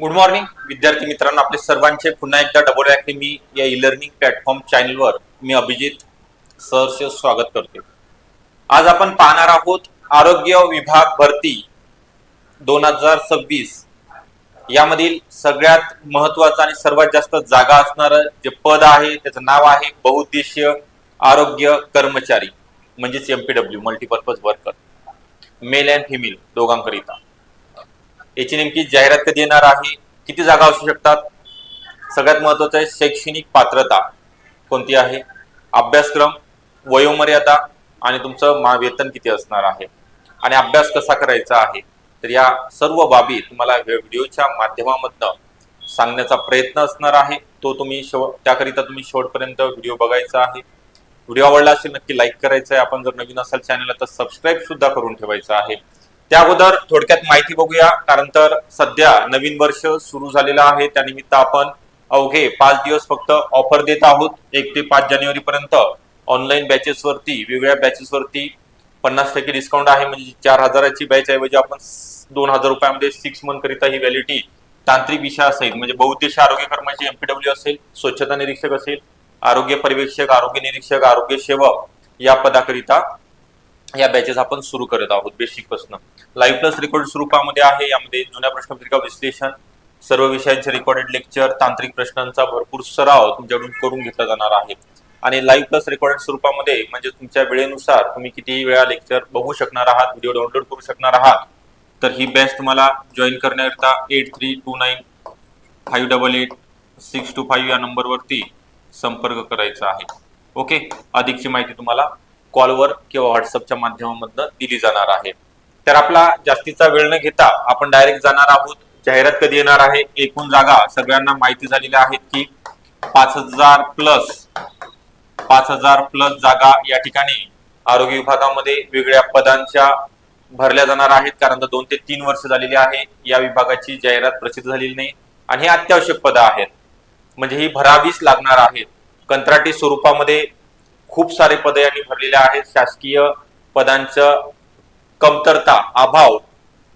Good morning विद्यार्थी मित्रांनो. आपले सर्वांचे पुन्हा एकदा डबल अकॅडमी या ई लर्निंग प्लॅटफॉर्म चॅनलवर मी अभिजित सहर्ष स्वागत करतो आज आपण पाहणार आहोत आरोग्य विभाग भरती दोन हजार सव्वीस. यामधील सगळ्यात महत्वाचं आणि सर्वात जास्त जागा असणारं जे पद आहे त्याचं नाव आहे बहुउद्देशीय आरोग्य कर्मचारी म्हणजेच MPW multipurpose worker male and female दोघांकरिता. याची नेमकी जाहिरात कधी येणार आहे? किती जागा असू शकतात? सगळ्यात महत्वाचं आहे शैक्षणिक पात्रता कोणती आहे? अभ्यासक्रम वयोमर्यादा आणि तुमचं मा वेतन किती असणार आहे? आणि अभ्यास कसा करायचा आहे? तर या सर्व बाबी तुम्हाला व्हिडिओच्या माध्यमामधनं सांगण्याचा प्रयत्न असणार आहे. तो तुम्ही शेव त्याकरिता तुम्ही शेवटपर्यंत व्हिडिओ बघायचा आहे. व्हिडिओ आवडला असेल नक्की लाईक करायचं आहे. आपण जर नवीन असाल चॅनलला तर सबस्क्राईब सुद्धा करून ठेवायचं आहे. त्या अगोदर थोडक्यात माहिती बघूया. कारण तर सध्या नवीन वर्ष सुरू झालेलं आहे. त्यानिमित्त आपण अवघे पाच दिवस फक्त ऑफर देत आहोत. एक ते पाच जानेवारी पर्यंत ऑनलाईन बॅचेस वरती वेगवेगळ्या बॅचेसवरती पन्नास टक्के डिस्काउंट आहे. म्हणजे चार हजाराची बॅच ऐवजी आपण दोन हजार रुपयामध्ये सिक्स मंथ करिता ही व्हॅलिटी तांत्रिक विषय असेल. म्हणजे बहुउद्देशीय आरोग्य कर्मचारी एमपीडब्ल्यू असेल स्वच्छता निरीक्षक असेल आरोग्य पर्यवेक्षक आरोग्य निरीक्षक आरोग्य सेवक या पदाकरिता या बॅचेस आपण सुरू करत आहोत बेसिकपासून. लाईव्ह प्लस रेकॉर्ड स्वरूपामध्ये आहे. यामध्ये जुन्या प्रश्नपत्रिका विश्लेषण सर्व विषयांचे रेकॉर्डेड लेक्चर तांत्रिक प्रश्नांचा भरपूर सराव तुमच्याकडून करून घेतला जाणार आहे. आणि लाईव्ह प्लस रेकॉर्डेड स्वरूपामध्ये म्हणजे तुमच्या वेळेनुसार तुम्ही कितीही वेळा लेक्चर बघू शकणार आहात व्हिडिओ डाउनलोड करू शकणार आहात तर ही बॅच तुम्हाला जॉईन करण्याकरिता eight three two nine five double eight six two five या नंबरवरती संपर्क करायचा आहे. ओके अधिकची माहिती तुम्हाला कॉलवर किंवा व्हॉट्सअपच्या माध्यमामधनं दिली जाणार आहे. तर आपला जास्तीचा वेळ न घेता आपण डायरेक्ट जाणार आहोत. जाहिरात कधी येणार आहे? एकूण जागा. सगळ्यांना माहिती झालेल्या आहेत की पाच हजार प्लस पाच हजार प्लस जागा या ठिकाणी आरोग्य विभागामध्ये वेगळ्या पदांच्या भरल्या जाणार आहेत. कारण दोन ते तीन वर्ष झालेली आहे. या विभागाची जाहिरात प्रसिद्ध झालेली नाही. आणि हे अत्यावश्यक पदं आहेत. म्हणजे ही भरावीच लागणार आहेत. कंत्राटी स्वरूपामध्ये खूप सारे पद यांनी भरलेले आहेत. शासकीय पदांचं कमतरता अभाव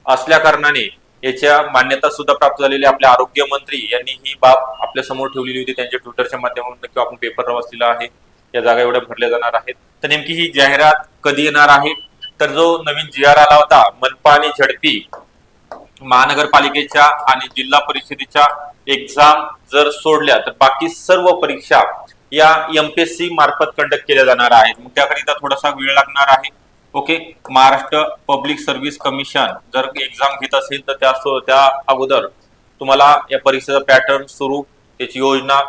असल्या कारणाने याच्या मान्यता सुद्धा प्राप्त झालेली आपले आरोग्य मंत्री यांनी ही बाब आपल्यासमोर ठेवलेली होती. त्यांच्या ट्विटरच्या माध्यमातून किंवा आपण पेपर वाचलेला आहे. या जागा एवढ्या भरल्या जाणार आहेत. तर नेमकी ही जाहिरात कधी येणार आहे? तर जो नवीन जी आर आला होता मनपा आणि झडपी महानगरपालिकेच्या आणि जिल्हा परिषदेच्या एक्झाम जर सोडल्या तर बाकी सर्व परीक्षा या एमपीएससी मार्फत कंडक्ट केल्या जाणार आहेत. मग त्याकरिता थोडासा वेळ लागणार आहे. Okay Maharashtra public service commission जर एक्झाम घेत असेल तर त्या त्या अगोदर तुम्हाला या परीक्षेचा पॅटर्न स्वरूप त्याची योजना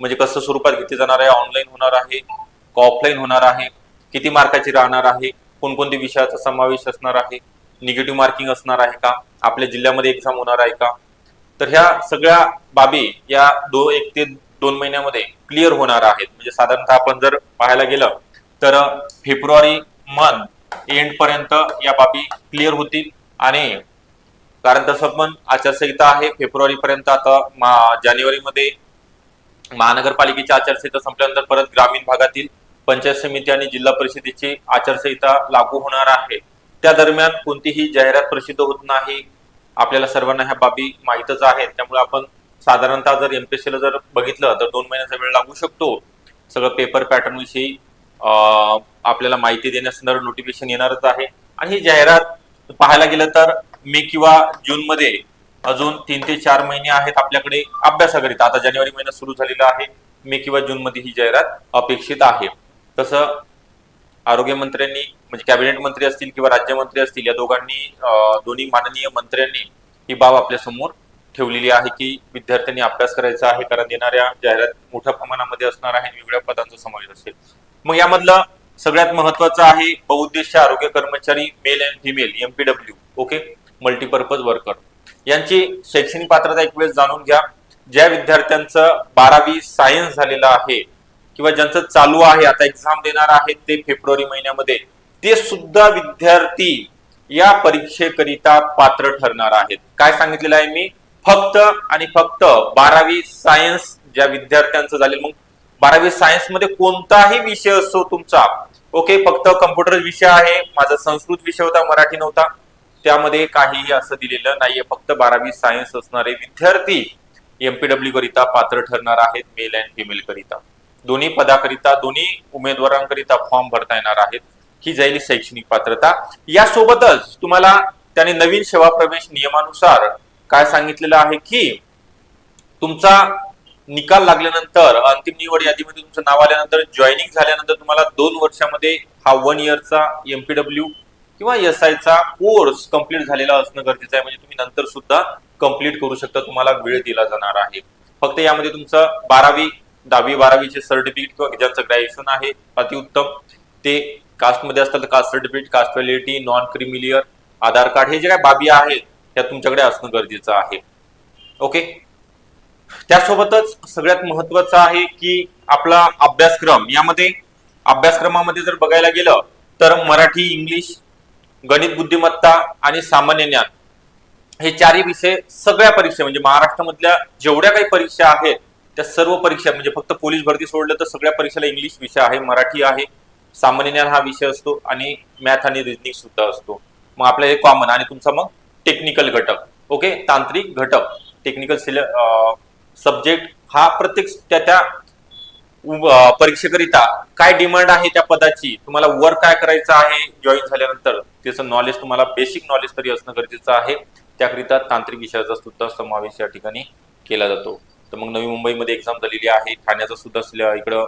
म्हणजे कसं स्वरूपात घेतली जाणार आहे ऑनलाईन होणार आहे का ऑफलाईन होणार आहे किती मार्काची राहणार आहे कोणकोणत्या विषयाचा समावेश असणार आहे निगेटिव्ह मार्किंग असणार आहे का आपल्या जिल्ह्यामध्ये एक्झाम होणार आहे का? तर ह्या सगळ्या बाबी या दो एक ते दोन महिन्यामध्ये क्लिअर होणार आहेत. म्हणजे साधारणतः आपण जर पाहायला गेलं तर फेब्रुवारी मंथ एंड पर्यंत या बाबी क्लिअर होतील. आणि कारण तसं पण आचारसंहिता आहे फेब्रुवारी पर्यंत आता मा- जानेवारीमध्ये महानगरपालिकेची आचारसंहिता संपल्यानंतर परत ग्रामीण भागातील पंचायत समिती आणि जिल्हा परिषदेची आचारसंहिता लागू होणार आहे. त्या दरम्यान कोणतीही जाहिरात प्रसिद्ध होत नाही. आपल्याला सर्वांना ह्या बाबी माहीतच आहेत. त्यामुळे आपण साधारणतः जर एमपीएससी ला जर बघितलं तर दोन महिन्याचा वेळ लागू शकतो. सगळं पेपर पॅटर्न विषयी आपल्याला माहिती देण्यासंदर्भात नोटिफिकेशन येणारच आहे. आणि ही जाहिरात पाहायला गेलं तर मे किंवा जून मध्ये अजून तीन ते चार महिने आहेत आपल्याकडे अभ्यासाकरिता. आता जानेवारी महिना सुरू झालेला आहे. मे किंवा जून मध्ये ही जाहिरात अपेक्षित आहे. तसं आरोग्य मंत्र्यांनी म्हणजे कॅबिनेट मंत्री असतील किंवा राज्यमंत्री असतील या दोघांनी दोन्ही माननीय मंत्र्यांनी ही बाब आपल्यासमोर ठेवलेली आहे की विद्यार्थ्यांनी अभ्यास करायचा आहे कारण येणाऱ्या जाहिरात मोठ्या प्रमाणामध्ये असणार आहे वेगवेगळ्या पदांचा समावेश असेल. मग यामधलं सगळ्यात महत्त्वाचा आहे बहुउद्देशीय आरोग्य कर्मचारी male and female MPW okay? Multipurpose worker. यांची शैक्षणिक पात्रता एक वेळेस जाणून घ्या. ज्या विद्यार्थ्यांचं बारावी सायन्स झालेलं आहे किंवा ज्यांचं चालू आहे आता एक्झाम देणार आहेत ते फेब्रुवारी महिन्यामध्ये ते सुद्धा विद्यार्थी या परीक्षेकरिता पात्र ठरणार आहेत. काय सांगितलेलं आहे मी? फक्त आणि फक्त बारावी सायन्स ज्या विद्यार्थ्यांचं झाले मग बारावी सायन्समध्ये कोणताही विषय असो तुमचा ओके फक्त कम्प्युटर विषय आहे माझा संस्कृत विषय होता मराठी नव्हता त्यामध्ये काहीही असं दिलेलं नाहीये फक्त बारावी सायन्स असणारे विद्यार्थी एमपीडब्ल्यू करिता पात्र ठरणार आहेत मेल अँड फिमेल करिता. दोन्ही पदाकरिता दोन्ही उमेदवारांकरिता फॉर्म भरता येणार आहेत ही जाईल शैक्षणिक पात्रता. यासोबतच तुम्हाला त्याने नवीन सेवा प्रवेश नियमानुसार काय सांगितलेलं आहे की तुमचा निकाल लागल्यानंतर अंतिम निवड यादीमध्ये तुमचं नाव आल्यानंतर जॉईनिंग झाल्यानंतर तुम्हाला दोन वर्षामध्ये हा वन इयरचा एमपीडब्ल्यू किंवा एस चा कोर्स कंप्लीट झालेला असणं गरजेचं आहे. म्हणजे तुम्ही नंतर सुद्धा कंप्लीट करू शकता. तुम्हाला वेळ दिला जाणार आहे. फक्त यामध्ये तुमचं बारावी दहावी बारावीचे सर्टिफिकेट किंवा ज्यांचं ग्रॅज्युएशन आहे अतिउत्तम. ते कास्टमध्ये असतात तर caste certificate caste validity non creamy layer Aadhaar card हे जे काय बाबी आहेत ह्या तुमच्याकडे असणं गरजेचं आहे. ओके त्यासोबतच सगळ्यात महत्वाचं आहे की आपला अभ्यासक्रम यामध्ये अभ्यासक्रमामध्ये जर बघायला गेलं तर मराठी इंग्लिश गणित बुद्धिमत्ता आणि सामान्य ज्ञान हे चारही विषय सगळ्या परीक्षा म्हणजे महाराष्ट्रामधल्या जेवढ्या काही परीक्षा आहेत त्या सर्व परीक्षा म्हणजे फक्त पोलीस भरती सोडलं तर सगळ्या परीक्षेला इंग्लिश विषय आहे मराठी आहे. सामान्य ज्ञान हा विषय असतो आणि मॅथ आणि रिजनिंग सुद्धा असतो. मग आपला हे कॉमन आणि तुमचा मग टेक्निकल घटक ओके तांत्रिक घटक टेक्निकल सिले सब्जेक्ट हा प्रत्येक त्या त्या परीक्षेकरिता काय डिमांड आहे त्या पदाची तुम्हाला वर काय करायचं आहे जॉईन झाल्यानंतर त्याचं नॉलेज तुम्हाला बेसिक नॉलेज तरी असणं गरजेचं आहे. त्याकरिता तांत्रिक विषयाचा सुद्धा समावेश या ठिकाणी केला जातो. तर मग नवी मुंबईमध्ये एक्झाम झालेली आहे ठाण्याचा सुद्धा इकडं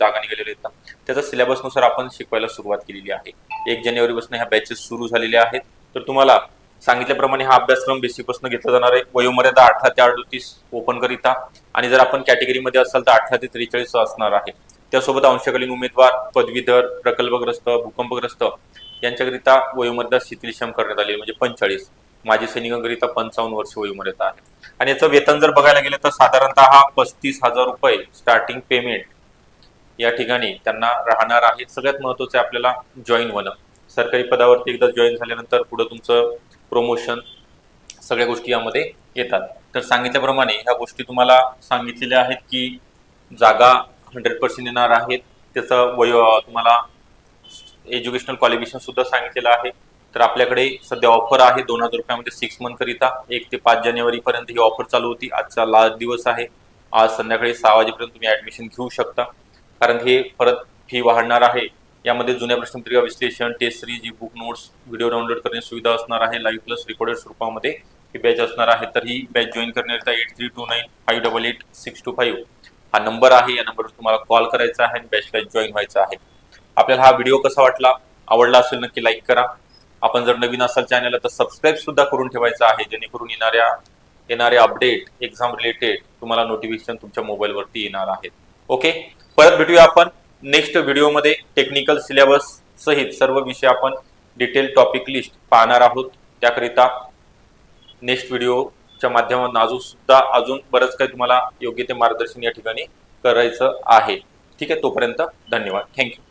जागा निघालेली आहेत. त्याचा सिलेबसनुसार आपण शिकवायला सुरुवात केलेली आहे. एक जानेवारीपासून ह्या बॅचेस सुरू झालेल्या आहेत. तर तुम्हाला सांगितल्याप्रमाणे हा अभ्यासक्रम बेसिकपासून घेतला जाणार आहे. वयोमर्यादा अठरा ते अडतीस ओपन करिता. आणि जर आपण कॅटेगरीमध्ये असाल तर अठरा ते त्रेचाळीस असणार आहे. त्यासोबत अंशकालीन उमेदवार पदवीधर प्रकल्पग्रस्त भूकंपग्रस्त यांच्याकरिता वयोमर्यादा शिथिलक्षम करण्यात आली म्हणजे पंचेचाळीस. माजी सैनिकांकरिता पंचावन्न वर्ष वयोमर्यादा आहे. आणि याचं वेतन जर बघायला गेलं तर साधारणतः हा पस्तीस हजार रुपये स्टार्टिंग पेमेंट या ठिकाणी त्यांना राहणार आहे. सगळ्यात महत्वाचं आहे आपल्याला जॉईन होणं. सरकारी पदावरती एकदा जॉईन झाल्यानंतर पुढं तुमचं प्रमोशन सगळ्या गोष्टी यामध्ये येतात. तर सांगितल्याप्रमाणे ह्या गोष्टी तुम्हाला सांगितलेल्या आहेत की जागा हंड्रेड पर्सेंट येणार आहेत. त्याचं वय तुम्हाला एज्युकेशनल क्वालिफिकेशन सुद्धा सांगितलेलं आहे. तर आपल्याकडे सध्या ऑफर आहे दोन हजार रुपयामध्ये सिक्स मंथ करिता. एक ते पाच जानेवारीपर्यंत ही ऑफर चालू होती. आजचा लास्ट दिवस आहे. आज संध्याकाळी सहा वाजेपर्यंत तुम्ही ऍडमिशन घेऊ शकता. कारण हे परत फी वाढणार आहे. यामध्ये जुन्या प्रश्नपत्रिका विश्लेषण test series e book notes video download करण्याची सुविधा असणार आहे. लाईव्ह प्लस रेकॉर्डेड स्वरूपामध्ये ही बॅच असणार आहे. तर ही बॅच जॉईन करण्याकरिता eight three two nine five double eight six two five हा नंबर आहे. या नंबरवर तुम्हाला कॉल करायचा आहे आणि बॅचला जॉईन व्हायचा आहे. आपल्याला हा व्हिडिओ कसा वाटला? आवडला असेल नक्की लाईक करा. आपण जर नवीन असाल चॅनलला तर सबस्क्राईब सुद्धा करून ठेवायचा आहे. जेणेकरून येणाऱ्या येणारे अपडेट एक्झाम रिलेटेड तुम्हाला नोटिफिकेशन तुमच्या मोबाईलवरती येणार आहेत. ओके परत भेटूया आपण. नेक्स्ट व्हिडिओमध्ये टेक्निकल सिलेबस सहित सर्व विषय आपण डिटेल टॉपिक लिस्ट पाहणार आहोत. त्याकरिता नेक्स्ट व्हिडिओच्या माध्यमातून अजून सुद्धा अजून बरंच काही तुम्हाला योग्य ते मार्गदर्शन या ठिकाणी करायचं आहे. ठीक आहे तोपर्यंत धन्यवाद. थँक्यू